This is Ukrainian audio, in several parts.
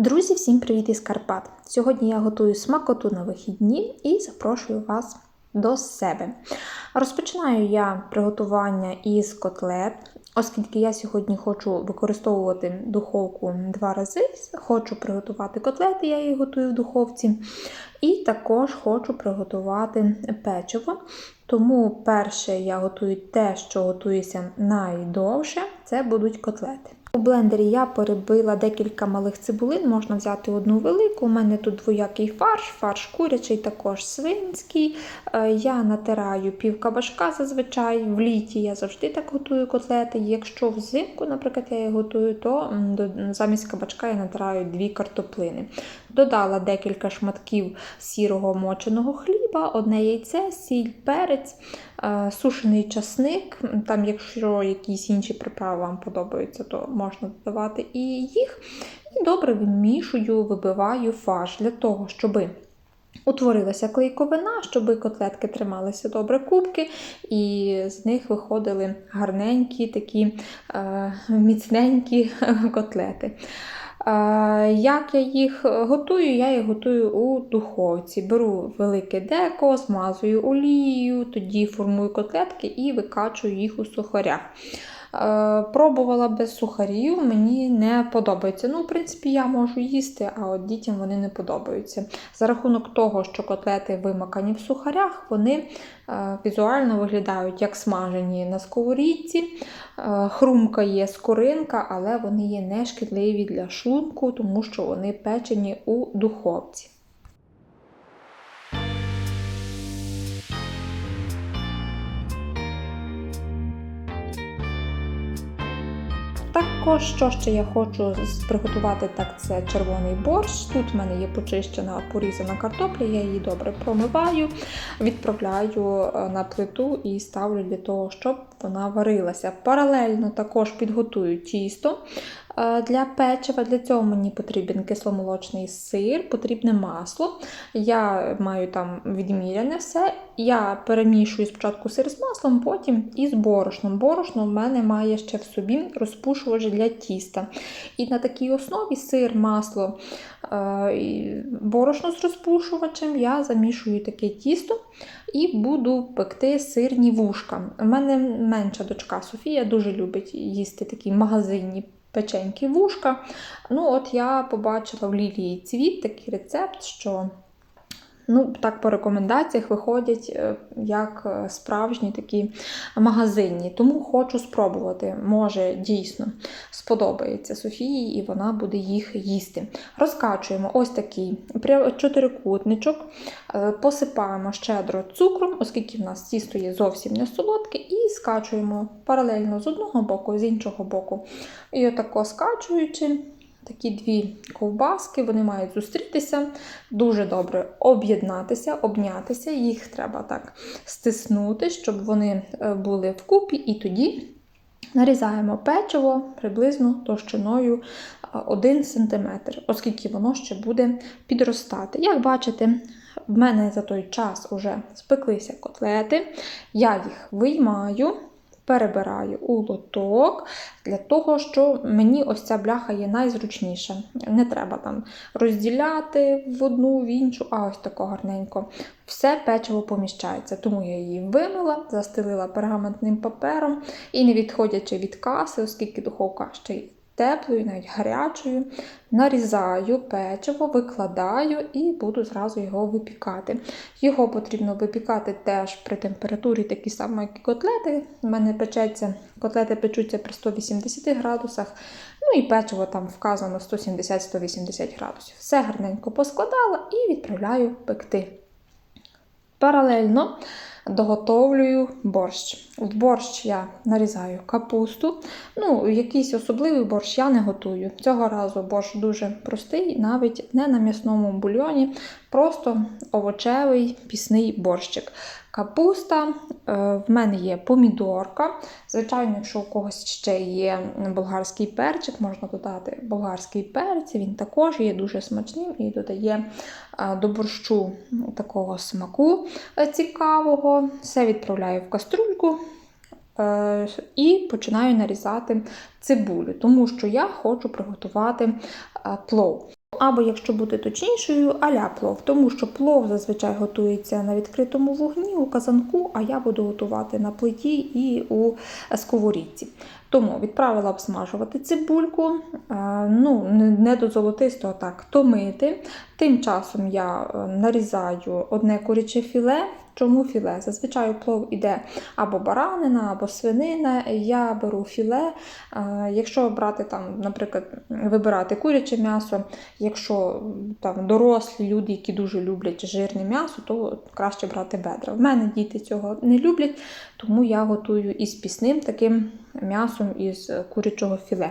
Друзі, всім привіт із Карпат! Сьогодні я готую смакоту на вихідні і запрошую вас до себе. Розпочинаю я приготування із котлет, оскільки я сьогодні хочу використовувати духовку два рази. Хочу приготувати котлети, я їх готую в духовці. І також хочу приготувати печиво. Тому перше я готую те, що готується найдовше, це будуть котлети. У блендері я перебила декілька малих цибулин, можна взяти одну велику. У мене тут двоякий фарш, фарш курячий, також свинський. Е, Я натираю пів кабашка зазвичай. В літі я завжди так готую котлети. Якщо взимку, наприклад, я їх готую, то замість кабачка я натираю дві картоплини. Додала декілька шматків сірого моченого хліба, одне яйце, сіль, перець, е, сушений часник. Там, якщо якісь інші приправи вам подобаються, то можна додавати і їх. І добре вимішую, вибиваю фарш для того, щоб утворилася клейковина, щоб котлетки трималися добре кубки, і з них виходили гарненькі такі е, міцненькі котлети. Е, Як я їх готую? Я їх готую у духовці. Беру велике деко, змазую олією, тоді формую котлетки і викачую їх у сухарях. Е, Пробувала без сухарів, мені не подобається. Ну, в принципі, я можу їсти, а от дітям вони не подобаються. За рахунок того, що котлети вимакані в сухарях, вони е, візуально виглядають як смажені на сковорідці. Е, Хрумка є скоринка, але вони є не шкідливі для шлунку, тому що вони печені у духовці. Також, що ще я хочу приготувати, так це червоний борщ. Тут в мене є почищена порізана картопля, я її добре промиваю, відправляю е, на плиту і ставлю для того, щоб вона варилася. Паралельно також підготую тісто для печива. Для цього мені потрібен кисломолочний сир, потрібне масло. Я маю там відміряне все. Я перемішую спочатку сир з маслом, потім із борошном. Борошно в мене має ще в собі розпушувач для тіста. І на такій основі сир, масло, е, і борошно з розпушувачем я замішую таке тісто і буду пекти сирні вушка. У мене менша дочка Софія дуже любить їсти такі магазинні печенькі вушка. Ну, от я побачила в Лілії цвіт такий рецепт, що ну, так по рекомендаціях виходять е, як е, справжні такі магазинні. Тому хочу спробувати. Може, дійсно сподобається Софії, і вона буде їх їсти. Розкачуємо ось такий чотирикутничок, е, посипаємо щедро цукром, оскільки в нас тісто є зовсім не солодке, і скачуємо паралельно з одного боку, з іншого боку. І отако скачуючи. Такі дві ковбаски, вони мають зустрітися, дуже добре об'єднатися, обнятися. Їх треба так стиснути, щоб вони е, були вкупі, і тоді нарізаємо печиво приблизно товщиною е, 1 см, оскільки воно ще буде підростати. Як бачите, в мене за той час вже спеклися котлети, я їх виймаю. Перебираю у лоток для того, що мені ось ця бляха є найзручніша. Не треба там розділяти в одну, в іншу, а ось тако гарненько. Все печиво поміщається. Тому я її вимила, застелила пергаментним папером і, не відходячи від каси, оскільки духовка ще теплою, навіть гарячою, нарізаю печиво, викладаю і буду зразу його випікати. Його потрібно випікати теж при температурі такі самі, як і котлети. У мене печеться, котлети печуться при 180 градусах. Ну і печиво там вказано 170-180 градусів. Все гарненько поскладала і відправляю пекти. Паралельно доготовлюю борщ. В борщ я нарізаю капусту. Ну, якийсь особливий борщ я не готую. Цього разу борщ дуже простий, навіть не на м'ясному бульйоні, просто овочевий пісний борщик. Капуста, е, в мене є помідорка. Звичайно, якщо у когось ще є болгарський перчик, можна додати болгарський перець, він також є дуже смачним і додає е, до борщу такого смаку е, цікавого. Все відправляю в каструльку. І починаю нарізати цибулю, тому що я хочу приготувати плов. Або, якщо бути точнішою, аля плов, тому що плов зазвичай готується на відкритому вогні у казанку, а я буду готувати на плиті і у сковорідці. Тому відправила обсмажувати цибульку, е, ну, не- до золотистого, так, томити. Тим часом я е, нарізаю одне куряче філе. Чому філе? Зазвичай плов іде або баранина, або свинина. Я беру філе. Е, Якщо брати там, наприклад, вибирати куряче м'ясо, якщо там дорослі люди, які дуже люблять жирне м'ясо, то краще брати бедра. В мене діти цього не люблять, тому я готую із пісним таким м'ясом із е, курячого філе.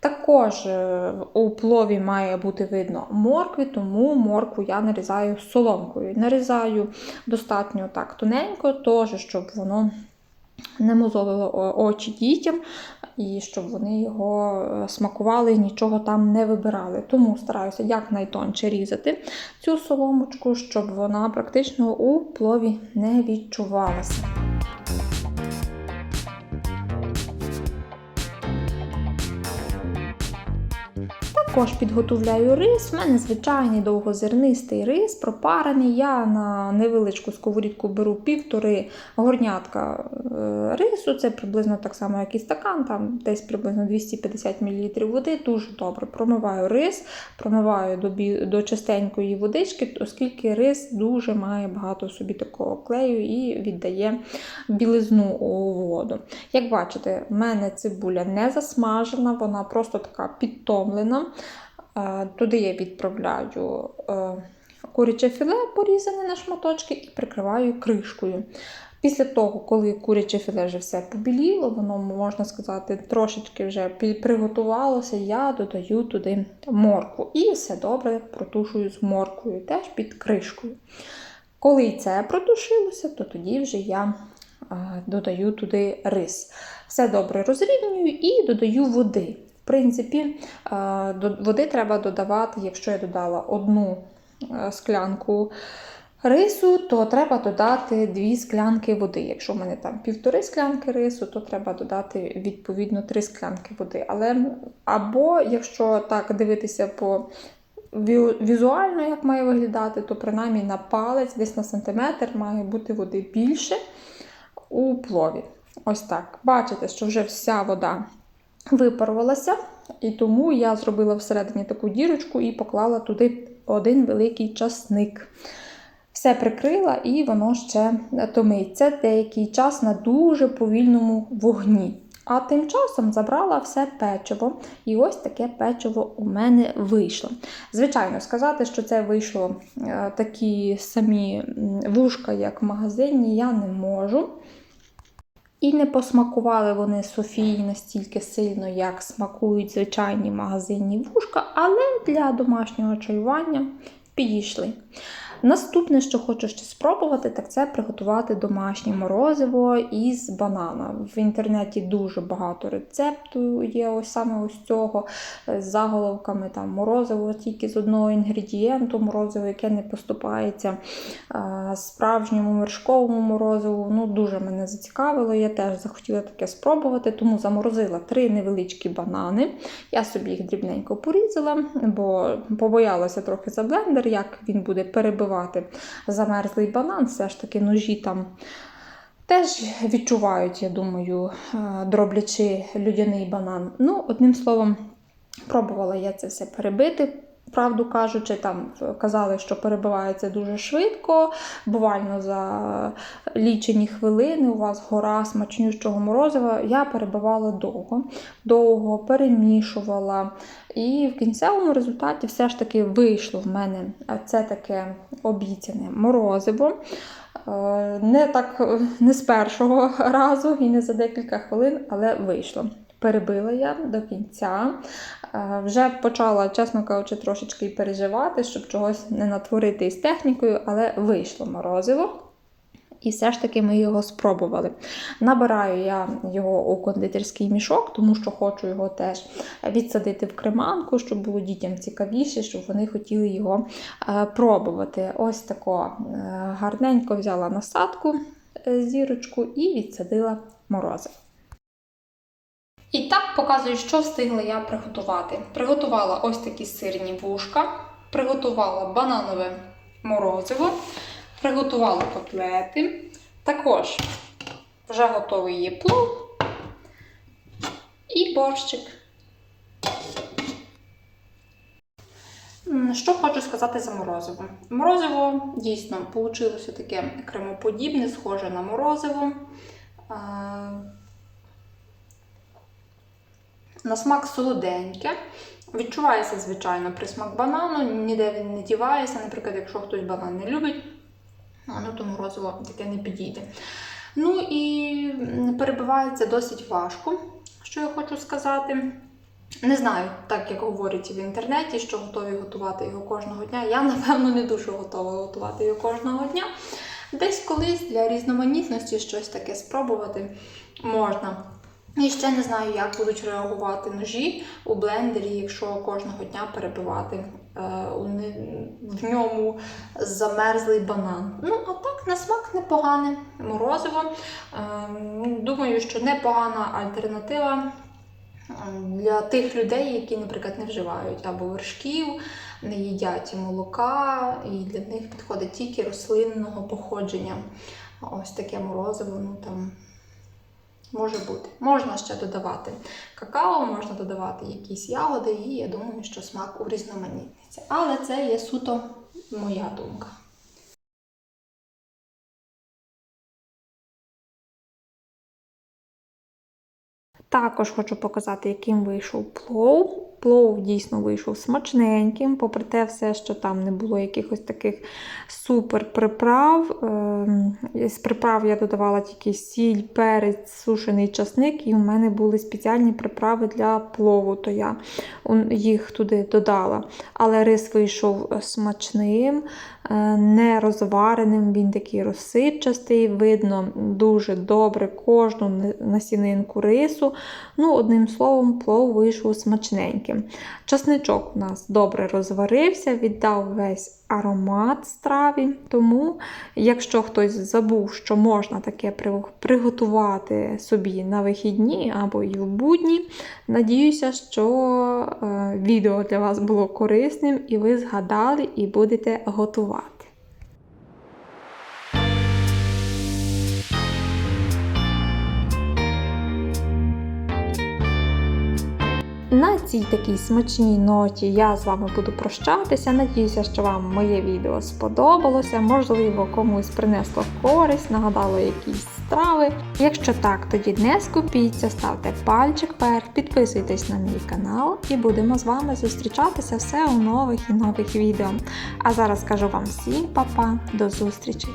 Також е, у плові має бути видно моркві, тому моркву я нарізаю соломкою. Нарізаю достатньо так тоненько, теж, щоб воно не мозолило очі дітям, і щоб вони його е, смакували і нічого там не вибирали. Тому стараюся якнайтонче різати цю соломочку, щоб вона практично у плові не відчувалася. Bye. Також підготовляю рис. У мене звичайний довгозернистий рис, пропарений. Я на невеличку сковорідку беру півтори горнятка е, рису. Це приблизно так само, як і стакан, там десь приблизно 250 мл води. Дуже добре промиваю рис, промиваю до, до чистенької водички, оскільки рис дуже має багато собі такого клею і віддає білизну у воду. Як бачите, в мене цибуля не засмажена, вона просто така підтомлена. Туди я відправляю е, куряче філе, порізане на шматочки, і прикриваю кришкою. Після того, коли куряче філе вже все побіліло, воно, можна сказати, трошечки вже приготувалося, я додаю туди моркву і все добре протушую з морквою, теж під кришкою. Коли це протушилося, то тоді вже я е, додаю туди рис. Все добре розрівнюю і додаю води. Принципі, е, води треба додавати, якщо я додала одну е, склянку рису, то треба додати дві склянки води. Якщо в мене там півтори склянки рису, то треба додати відповідно три склянки води. Але або якщо так дивитися по візуально, як має виглядати, то принаймні на палець, десь на сантиметр, має бути води більше у плові. Ось так. Бачите, що вже вся вода випарувалася, і тому я зробила всередині таку дірочку і поклала туди один великий часник. Все прикрила і воно ще томиться деякий час на дуже повільному вогні. А тим часом забрала все печиво, і ось таке печиво у мене вийшло. Звичайно, сказати, що це вийшло е, такі самі вушка, як в магазині, я не можу. І не посмакували вони Софії настільки сильно, як смакують звичайні магазинні вушка, але для домашнього чаювання підійшли. Наступне, що хочу ще спробувати, так це приготувати домашнє морозиво із банана. В інтернеті дуже багато рецептів є ось саме ось цього е, з заголовками там морозиво тільки з одного інгредієнту, морозиво, яке не поступається е, справжньому вершковому морозиву. Ну, дуже мене зацікавило. Я теж захотіла таке спробувати, тому заморозила три невеличкі банани. Я собі їх дрібненько порізала, бо побоялася трохи за блендер, як він буде перебивати замерзлий банан. Все ж таки ножі там. Теж відчувають, я думаю, е, дроблячи людяний банан. Ну, одним словом, пробувала я це все перебити. Правду кажучи, там казали, що перебивається дуже швидко, буквально за лічені хвилини у вас гора смачнющого морозива. Я перебивала довго, довго перемішувала. І в кінцевому результаті все ж таки вийшло в мене це таке обіцяне морозиво. Е, Не так е, не з першого разу і не за декілька хвилин, але вийшло. Перебила я до кінця. Е, Вже почала, чесно кажучи, трошечки переживати, щоб чогось не натворити із технікою, але вийшло морозиво. І все ж таки ми його спробували. Набираю я його у кондитерський мішок, тому що хочу його теж відсадити в креманку, щоб було дітям цікавіше, щоб вони хотіли його е, пробувати. Ось тако е, гарненько взяла насадку зірочку і відсадила морозиво. І так показую, що встигла я приготувати. Приготувала ось такі сирні вушка. приготувала бананове морозиво, приготувала котлети. Також вже готовий є плов і борщик. Що хочу сказати за морозиво? Морозиво дійсно вийшло таке кремоподібне, схоже на морозиво. На смак солоденьке. Відчувається, звичайно, присмак банану, ніде він не дівається. Наприклад, якщо хтось банан не любить, ну, то морозиво таке не підійде. Ну і перебивається досить важко, що я хочу сказати. Не знаю, так як говорять в інтернеті, що готові готувати його кожного дня. Я, напевно, не дуже готова готувати його кожного дня. Десь колись для різноманітності щось таке спробувати можна. І ще не знаю, як будуть реагувати ножі у блендері, якщо кожного дня перебивати е, в ньому замерзлий банан. Ну, а так, на смак непогане морозиво. Ем, Думаю, що непогана альтернатива для тих людей, які, наприклад, не вживають або вершків, не їдять молока, і для них підходить тільки рослинного походження. Ось таке морозиво, ну там може бути. Можна ще додавати какао, можна додавати якісь ягоди, і я думаю, що смак урізноманітниться. Але це є суто моя думка. Також хочу показати, яким вийшов плов. Плов дійсно вийшов смачненьким, попри те, все, що там не було якихось таких супер приправ. Ем, З приправ я додавала тільки сіль, перець, сушений часник, і у мене були спеціальні приправи для плову, то я їх туди додала. Але рис вийшов смачним, е, не розвареним, він такий розсипчастий, видно дуже добре кожну насінинку рису. Ну, одним словом, плов вийшов смачненьким. Часничок у нас добре розварився, віддав весь аромат страві. Тому, якщо хтось забув, що можна таке приготувати собі на вихідні або і в будні, надіюся, що е, відео для вас було корисним і ви згадали і будете готувати. Цій такій смачній ноті я з вами буду прощатися. Надіюся, що вам моє відео сподобалося. Можливо, комусь принесло користь, нагадало якісь страви. Якщо так, тоді не скупіться, ставте пальчик вверх, підписуйтесь на мій канал і будемо з вами зустрічатися все у нових і нових відео. А зараз кажу вам всім па-па, до зустрічі!